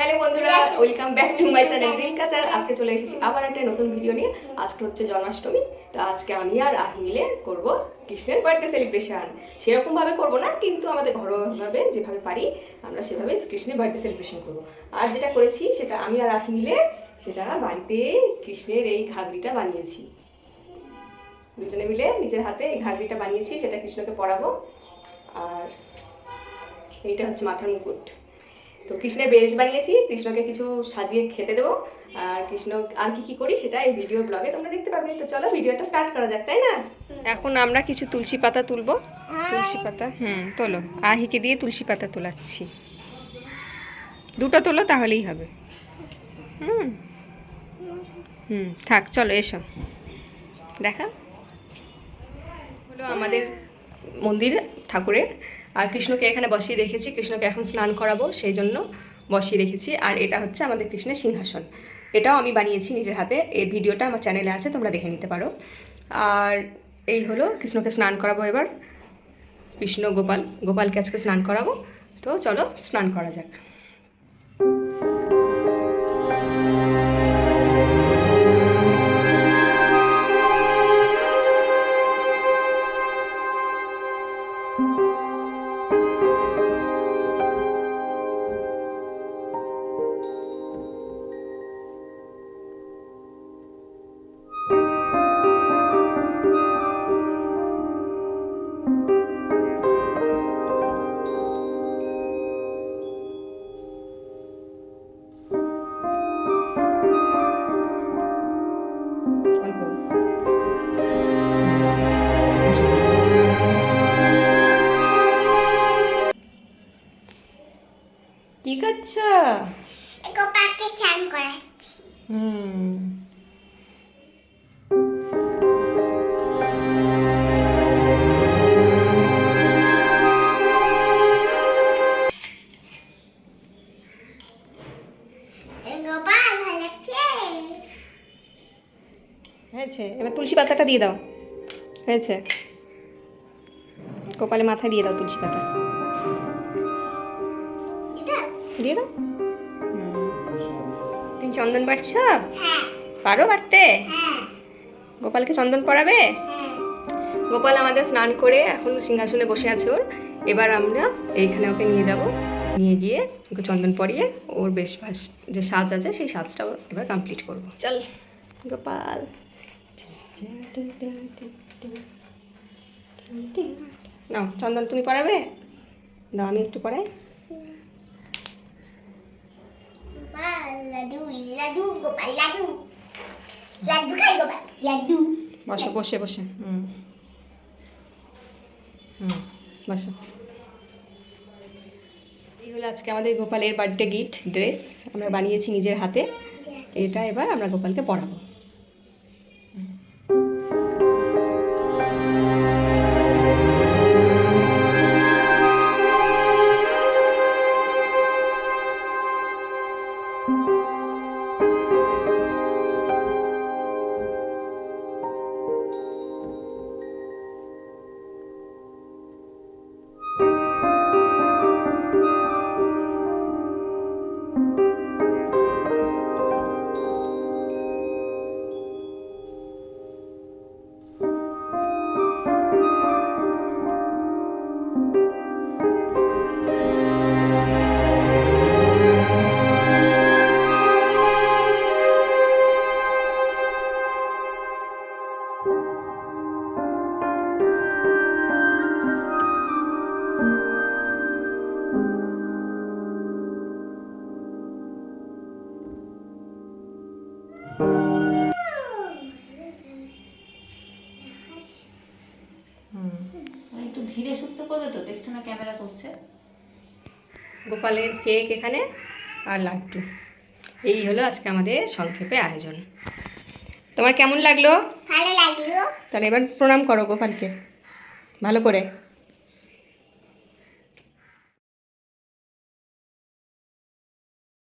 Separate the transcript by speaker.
Speaker 1: Hello বন্ধুরা welcome back to my channel কাচার আজকে চলে এসেছি আবার একটা নতুন ভিডিও নিয়ে। আজকে হচ্ছে জন্মাষ্টমী, তো আজকে আমি আর আহি মিলে করব কৃষ্ণের বার্থডে সেলিব্রেশন সেরকমভাবে করব না, কিন্তু আমাদের ঘরোয়াভাবে যেভাবে পারি, আমরা সেভাবে কৃষ্ণের বার্থডে সেলিব্রেশন করব। আর যেটা করেছি, সেটা আমি আর আহি মিলে, সেটা বাড়িতে কৃষ্ণের এই ঘাগরিটা বানিয়েছি। দুজনে মিলে নিজের হাতে এই ঘাগরিটা বানিয়েছি, সেটা কৃষ্ণকে পরাবো আর এইটা হচ্ছে মাথার মুকুট। তো কৃষ্ণের বেশ বানিয়েছি কৃষ্ণকে কিছু সাজিয়ে খেতে দেবো। আর কৃষ্ণ আর কি কি করি সেটা এই ভিডিও ব্লগে তোমরা দেখতে পাবে। তো চলো ভিডিওটা স্টার্ট করা যাক তাই না? এখন আমরা কিছু তুলসী পাতা তুলবো। তুলসী পাতা হুম তোলো। আহিকে দিয়ে তুলসী পাতা তোলাচ্ছি। দুটো তোলো তাহলেই হবে। হুম। হুম থাক চলো এসো। দেখা। হলো আমাদের মন্দির ঠাকুরের। আর কৃষ্ণকে এখানে বসিয়ে রেখেছি, কৃষ্ণকে এখন স্নান করাবো সেই জন্য বসিয়ে রেখেছি। আর এটা হচ্ছে আমাদের কৃষ্ণের সিংহাসন। এটাও আমি বানিয়েছি নিজের হাতে। এই ভিডিওটা আমার চ্যানেলে আছে, তোমরা দেখে নিতে পারো। আর এই হলো কৃষ্ণকে স্নান করাবো এবার। কৃষ্ণ, গোপাল, গোপালকে আজকে স্নান করাবো। তো চলো স্নান করা যাক। কি করছ?
Speaker 2: গোপালকে স্নান করাচ্ছি।
Speaker 1: হুম। হয়েছে। এবার তুলসী পাতাটা দিয়ে দাও। হয়েছে। কপালে মাথায় দিয়ে দাও তুলসী পাতা। দিয়ে দাও। তুমি চন্দন বাড়ছ পারো বাড়তে গোপালকে চন্দন
Speaker 2: হ্যাঁ
Speaker 1: গোপাল আমাদের স্নান করে এখন সিংহাসনে বসে আছে ওর। এবার আমরা এইখানে ওকে নিয়ে যাব। নিয়ে গিয়ে ওকে চন্দন পরিয়ে ওর বেশ ভাস যে সাজ আছে, সেই সাজটা এবার কমপ্লিট করব। চল, গোপাল। নাও, চন্দন তুমি পরাবে? দাও, আমি একটু পরাই
Speaker 2: গোপাল লাডু লাডু গোপাল লাডু লাড্ডু খাই গোপাল লাড্ডু
Speaker 1: বসো বসে বসে। হুম। হুম বসো। এই হলো আজকে আমাদের গোপালের বার্থডে গিফট ড্রেস আমরা বানিয়েছি নিজের হাতে। এটা এবার আমরা গোপালকে পরাবো
Speaker 3: করবে তো? দেখছ না ক্যামেরা করছে?
Speaker 1: গোপালের কেক এখানে আর লাড্ডু। এই হলো আজকে আমাদের সংক্ষেপে আয়োজন। তোমার কেমন লাগল?
Speaker 2: ভালো লাগল।
Speaker 1: তাহলে এবার প্রণাম করো গোপালকে। ভালো করে।